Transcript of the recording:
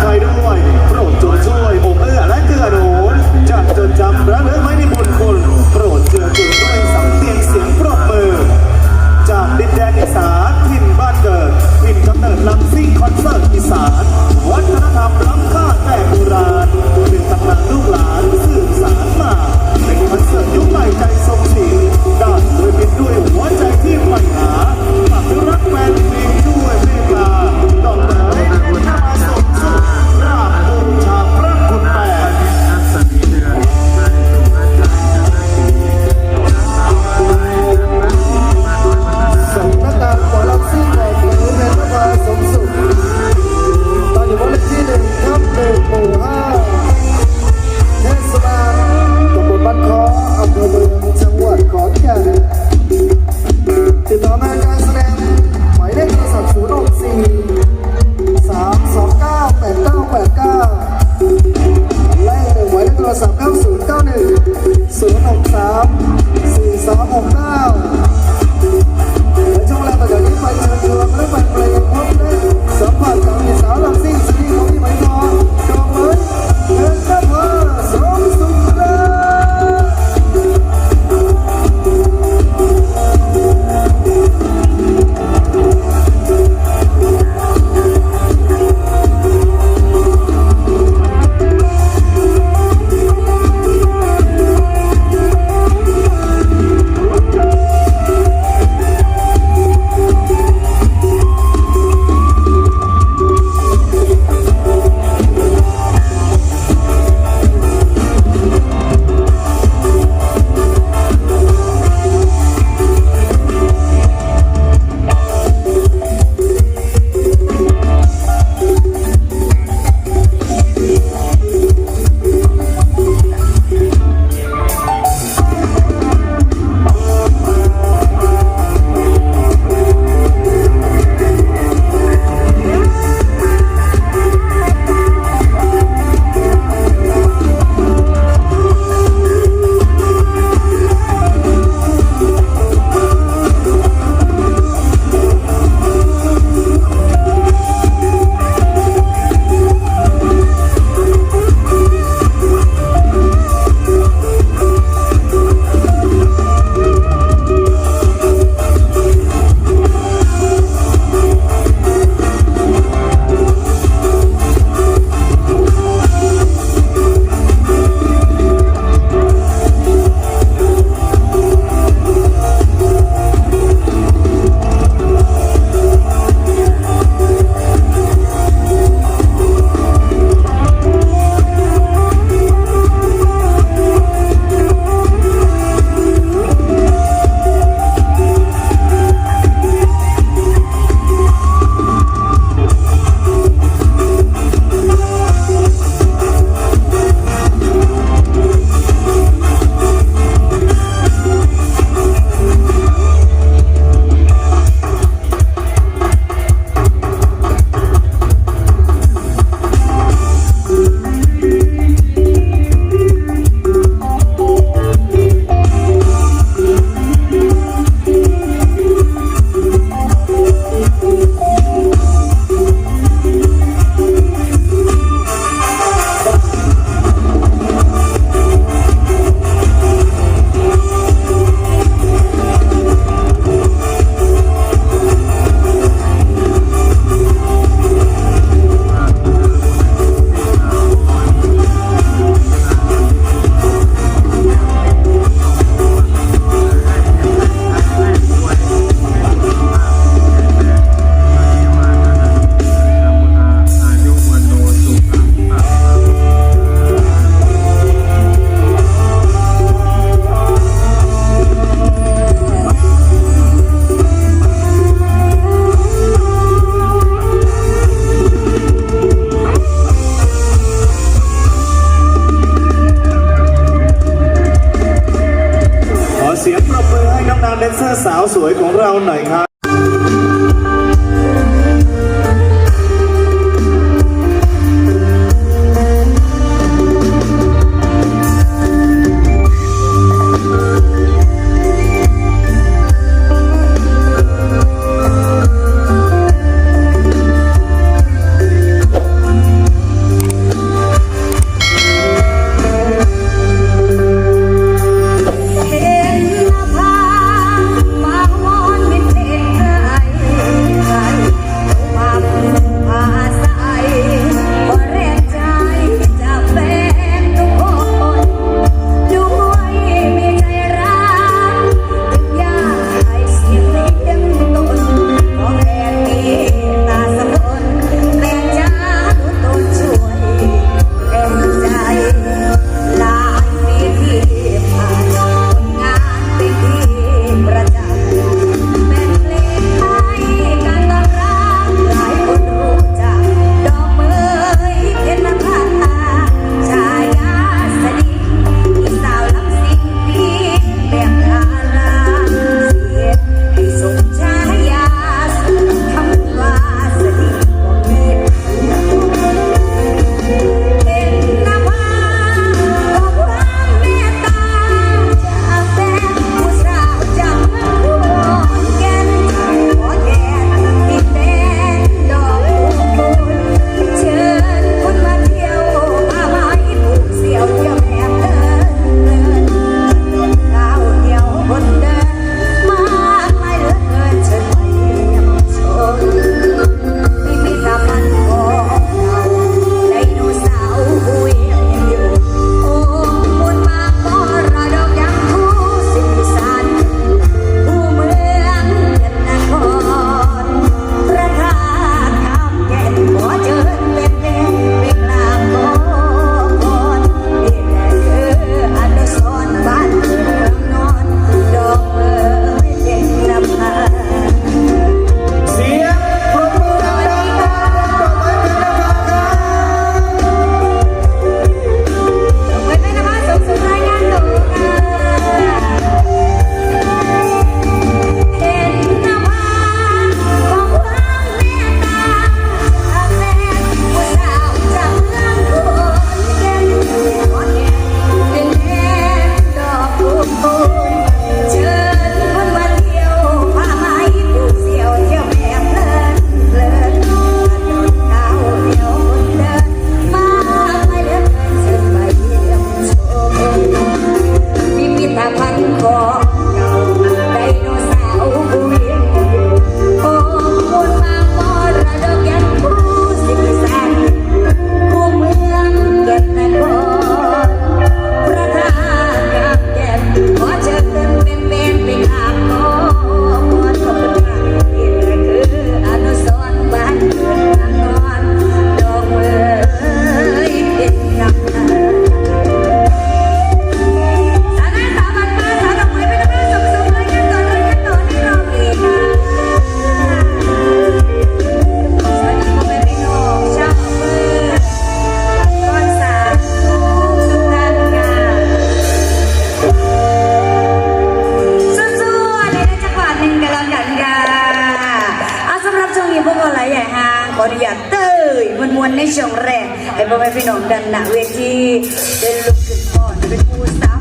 ใครด้วยโปรดจงช่วยผมเอื้อและเกื้อหนุนจะจดจำระลึกไว้ในบุญคุณโปรดเจือจุนด้วยสำเนียงเสียงปรบมือ จากดินแดนอีสานถิ่นบ้านเกิดถิ่นกำเนิดลำซิ่งคอนเสิร์ตอีสานวัฒนธรรมล้ำค่าแต่โบราณเป็นตำนานลูกหลานสืบสานมาเป็นคอนเสิร์ตยุคใหม่ใจทรงศิลป์ด้าน รบมือให้น้องนางแดนเซอร์สาวสวยของเราหน่อยครับ เต้ยมันมวนในช่องแรกให้พ่อแม่พี่น้องดันหนักเวทีเป็นลูกขึ้นก่อนเป็นผู้สาว